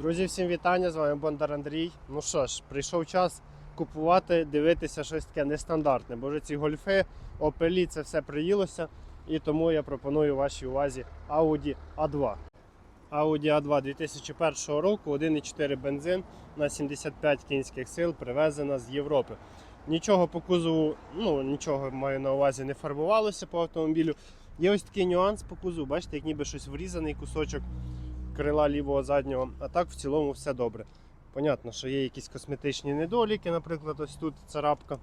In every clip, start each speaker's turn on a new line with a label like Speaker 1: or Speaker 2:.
Speaker 1: Друзі, всім вітання! З вами Бондар Андрій. Ну що ж, прийшов час купувати, дивитися щось таке нестандартне. Бо вже ці гольфи, Opel, це все приїлося. І тому я пропоную вашій увазі Audi A2. Audi A2 2001 року, 1,4 бензин на 75 кінських сил, привезена з Європи. Нічого по кузову, ну нічого маю на увазі, не фарбувалося по автомобілю. Є ось такий нюанс по кузову, бачите, як ніби щось врізаний кусочок крила лівого заднього, а так в цілому все добре. Понятно, що є якісь косметичні недоліки, наприклад, ось тут царапка.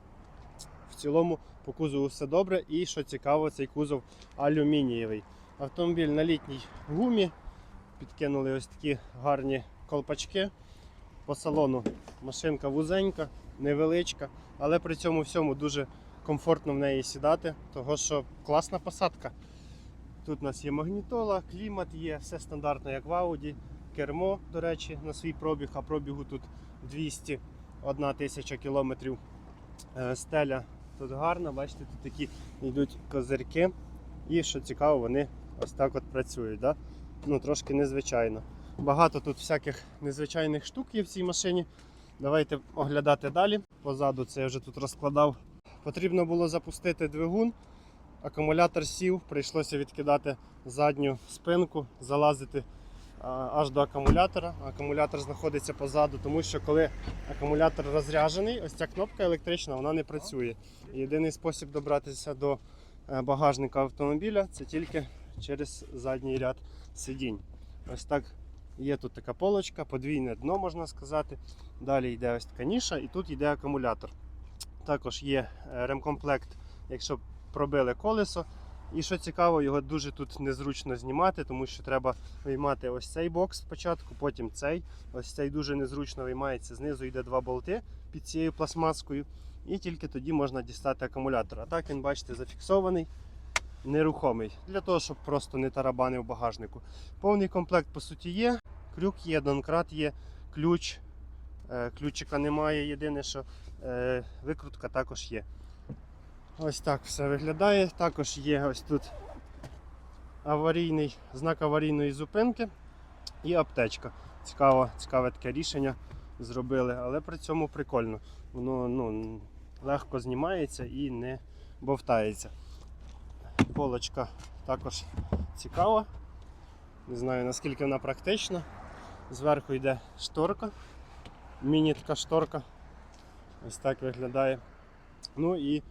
Speaker 1: В цілому по кузову все добре. І що цікаво, цей кузов алюмінієвий. Автомобіль на літній гумі. Підкинули ось такі гарні колпачки. По салону машинка вузенька, невеличка, але при цьому всьому дуже комфортно в неї сідати, того що класна посадка. Тут у нас є магнітола, клімат є, все стандартно, як в Audi. Кермо, до речі, на свій пробіг, а пробігу тут 201 тисяча кілометрів. Е, Стеля тут гарна, бачите, тут такі йдуть козирки. І що цікаво, вони ось так от працюють. Да? Ну, Трошки незвичайно. Багато тут всяких незвичайних штук є в цій машині. Давайте оглядати далі. Позаду це я вже тут розкладав. Потрібно було запустити двигун. Акумулятор сів, прийшлося відкидати задню спинку, залазити аж до акумулятора. Акумулятор знаходиться позаду, тому що коли акумулятор розряджений, ось ця кнопка електрична вона не працює. Єдиний спосіб добратися до е, багажника автомобіля це тільки через задній ряд сидінь. Ось так є тут така полочка, подвійне дно можна сказати. Далі йде ось така ніша і тут йде акумулятор. Також є е, ремкомплект, якщо пробили колесо. І що цікаво, його дуже тут незручно знімати, тому що треба виймати ось цей бокс спочатку, потім цей. Ось цей дуже незручно виймається. Знизу йде два болти під цією пластмаскою. І тільки тоді можна дістати акумулятор. А так він, бачите, зафіксований, нерухомий. Для того, щоб просто не тарабанив в багажнику. Повний комплект, по суті, є. Крюк є, донкрат є, ключ. Е, Ключика немає. Єдине, що е, викрутка також є. Ось так все виглядає. Також є ось тут аварійний, знак аварійної зупинки і аптечка. Цікаво, цікаве таке рішення зробили, але при цьому прикольно. Воно ну, легко знімається і не бовтається. Полочка також цікава. Не знаю наскільки вона практична. Зверху йде шторка, міні така шторка. Ось так виглядає. Ну і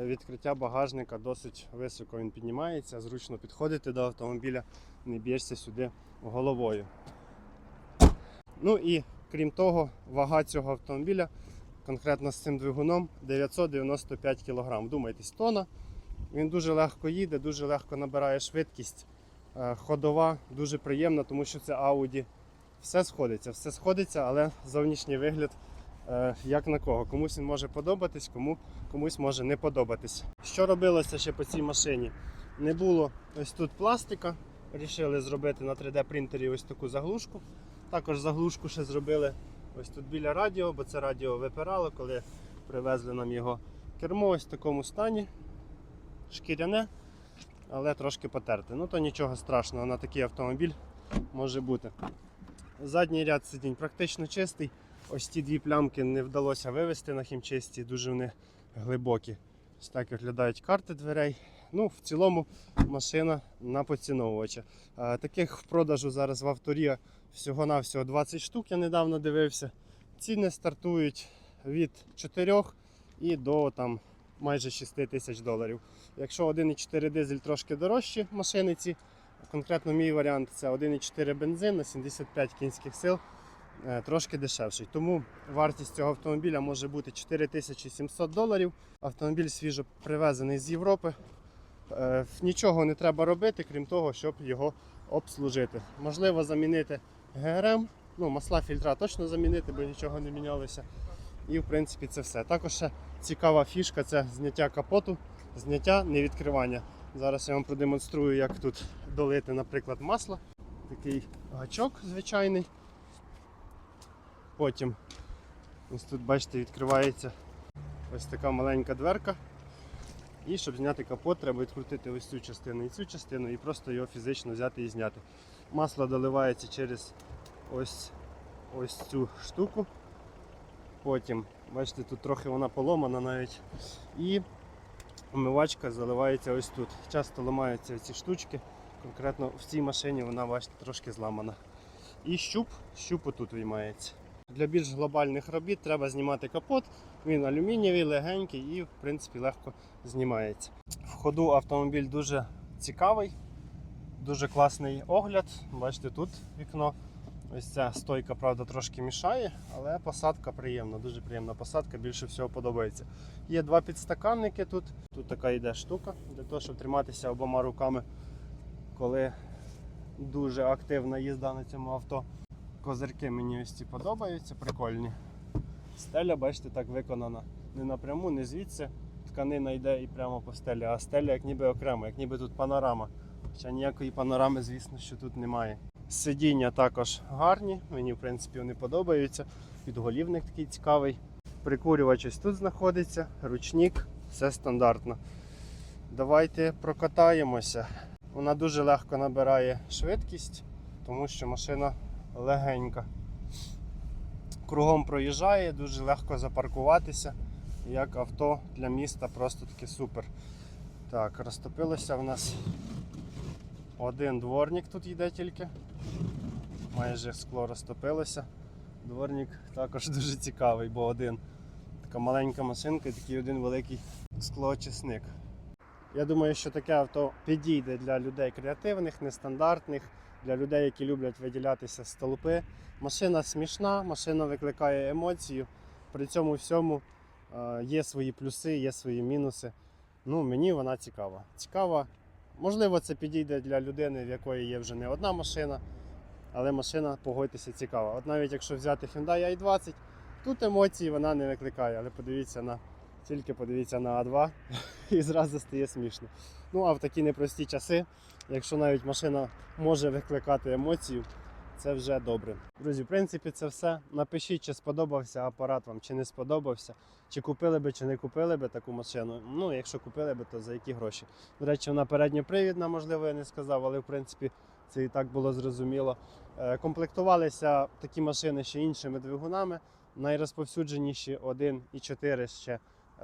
Speaker 1: відкриття багажника досить високо він піднімається, зручно підходити до автомобіля, не б'єшся сюди головою. Ну і крім того, вага цього автомобіля конкретно з цим двигуном 995 кг. Вдумайтесь, тона. Він дуже легко їде, дуже легко набирає швидкість. Е, Ходова дуже приємна, тому що це Audi. Все сходиться, все сходиться, але зовнішній вигляд як на кого. Комусь він може подобатись, кому, комусь може не подобатись. Що робилося ще по цій машині? Не було ось тут пластика. Рішили зробити на 3D принтері ось таку заглушку. Також заглушку ще зробили ось тут біля радіо, бо це радіо випирало, коли привезли нам його кермо ось в такому стані. Шкіряне, але трошки потерте. Ну то нічого страшного, на такий автомобіль може бути. Задній ряд сидінь практично чистий. Ось ті дві плямки не вдалося вивести на хімчисті, дуже вони глибокі. Ось так виглядають карти дверей. Ну, в цілому машина на поціновувача. Таких в продажу зараз в авторі всього-навсього 20 штук, я недавно дивився. Ціни стартують від 4 і до там, майже 6 тисяч доларів. Якщо 1,4 дизель трошки дорожчі машини ці, конкретно мій варіант це 1,4 бензин на 75 кінських сил трошки дешевший. Тому вартість цього автомобіля може бути 4700 доларів. Автомобіль свіжо привезений з Європи. Е, Нічого не треба робити, крім того, щоб його обслужити. Можливо, замінити ГРМ, ну, масла фільтра точно замінити, бо нічого не мінялося. І в принципі це все. Також ще цікава фішка це зняття капоту, зняття, не відкривання. Зараз я вам продемонструю, як тут долити, наприклад, масло. Такий гачок звичайний. Потім ось тут, бачите, відкривається ось така маленька дверка. І щоб зняти капот, треба відкрутити ось цю частину і цю частину і просто його фізично взяти і зняти. Масло доливається через ось ось цю штуку. Потім, бачите, тут трохи вона поломана навіть. І омивачка заливається ось тут. Часто ламаються ці штучки. Конкретно в цій машині вона, бачите, трошки зламана. І щуп, щуп отут виймається. Для більш глобальних робіт треба знімати капот. Він алюмінієвий, легенький і, в принципі, легко знімається. В ходу автомобіль дуже цікавий, дуже класний огляд. Бачите, тут вікно. Ось ця стойка, правда, трошки мішає, але посадка приємна, дуже приємна посадка, більше всього подобається. Є два підстаканники тут. Тут така йде штука для того, щоб триматися обома руками, коли дуже активна їзда на цьому авто. Козирки мені ось ці подобаються, прикольні. Стеля, бачите, так виконана. Не напряму, не звідси. Тканина йде і прямо по стелі, а стеля як ніби окремо, як ніби тут панорама. Хоча ніякої панорами, звісно, що тут немає. Сидіння також гарні, мені в принципі вони подобаються. Підголівник такий цікавий. Прикурювач ось тут знаходиться, ручник, все стандартно. Давайте прокатаємося. Вона дуже легко набирає швидкість, тому що машина легенька. Кругом проїжджає, дуже легко запаркуватися. Як авто для міста просто таки супер. Так, розтопилося в нас один дворник тут йде тільки. Майже скло розтопилося. Дворник також дуже цікавий, бо один. Така маленька машинка і такий один великий склоочисник. Я думаю, що таке авто підійде для людей креативних, нестандартних, для людей, які люблять виділятися з толпи. Машина смішна, машина викликає емоцію. При цьому всьому е, є свої плюси, є свої мінуси. Ну, мені вона цікава. Цікава. Можливо, це підійде для людини, в якої є вже не одна машина, але машина, погодьтеся, цікава. От навіть якщо взяти Hyundai i20, тут емоції вона не викликає, але подивіться на тільки подивіться на А2 і зразу стає смішно. Ну а в такі непрості часи, якщо навіть машина може викликати емоцію, це вже добре. Друзі, в принципі, це все. Напишіть, чи сподобався апарат вам, чи не сподобався, чи купили би, чи не купили би таку машину. Ну, якщо купили би, то за які гроші. До речі, вона передньопривідна, можливо, я не сказав, але в принципі це і так було зрозуміло. Е, Комплектувалися такі машини ще іншими двигунами. Найрозповсюдженіші 1,4 ще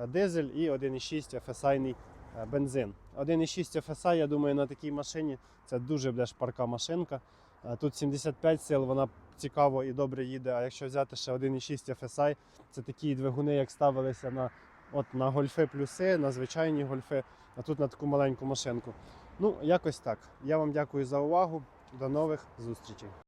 Speaker 1: дизель і 1,6 FSI е, бензин. 1,6 FSI, я думаю, на такій машині це дуже буде шпарка машинка. Е, Тут 75 сил, вона цікаво і добре їде. А якщо взяти ще 1,6 FSI, це такі двигуни, як ставилися на, от, на гольфи плюси, на звичайні гольфи, а тут на таку маленьку машинку. Ну, якось так. Я вам дякую за увагу. До нових зустрічей.